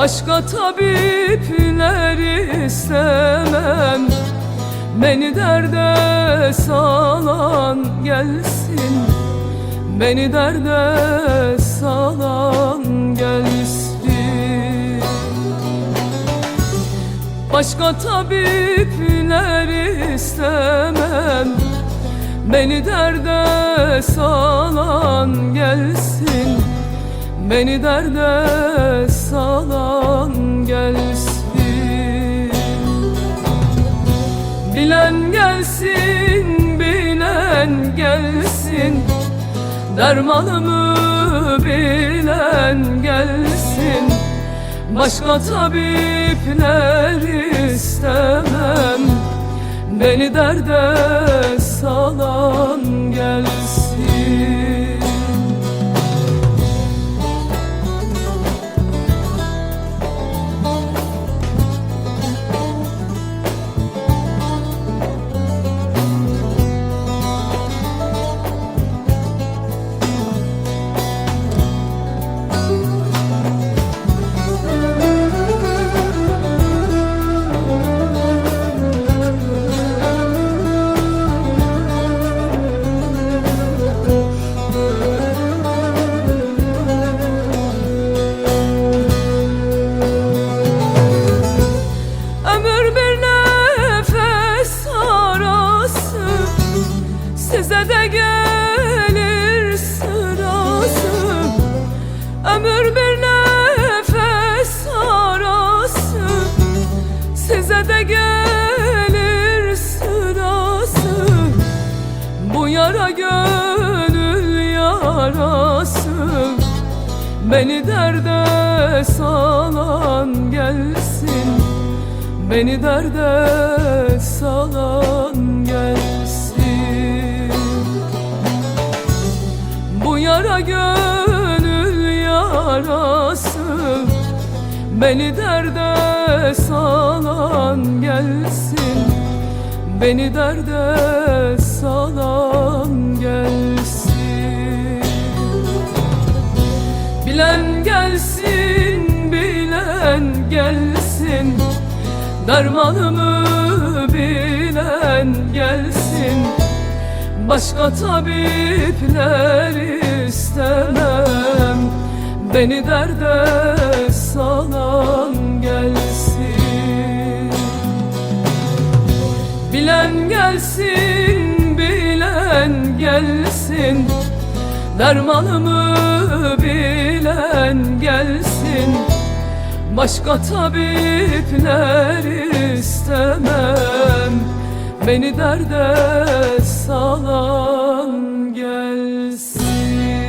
Başka tabipler istemem. Beni derde salan gelsin. Beni derde salan gelsin. Başka tabipler istemem. Beni derde salan gelsin Beni derde salan gelsin. Bilen gelsin, bilen gelsin. Dermanımı bilen gelsin. Başka tabipler istemem. Beni derde salan Ömür bir nefes arası Size de gelir sırası. Bu yara gönül yarası Beni derde salan gelsin. Beni derde salan gelsin. Bu yara gönül yarası Beni derde salan gelsin. Beni derde salan gelsin. Bilen gelsin, bilen gelsin. Dermanımı bilen gelsin. Başka tabipler istemem Beni derde salan gelsin. Bilen gelsin, bilen gelsin. Dermanımı bilen gelsin. Başka tabipler istemem. Beni derde salan gelsin.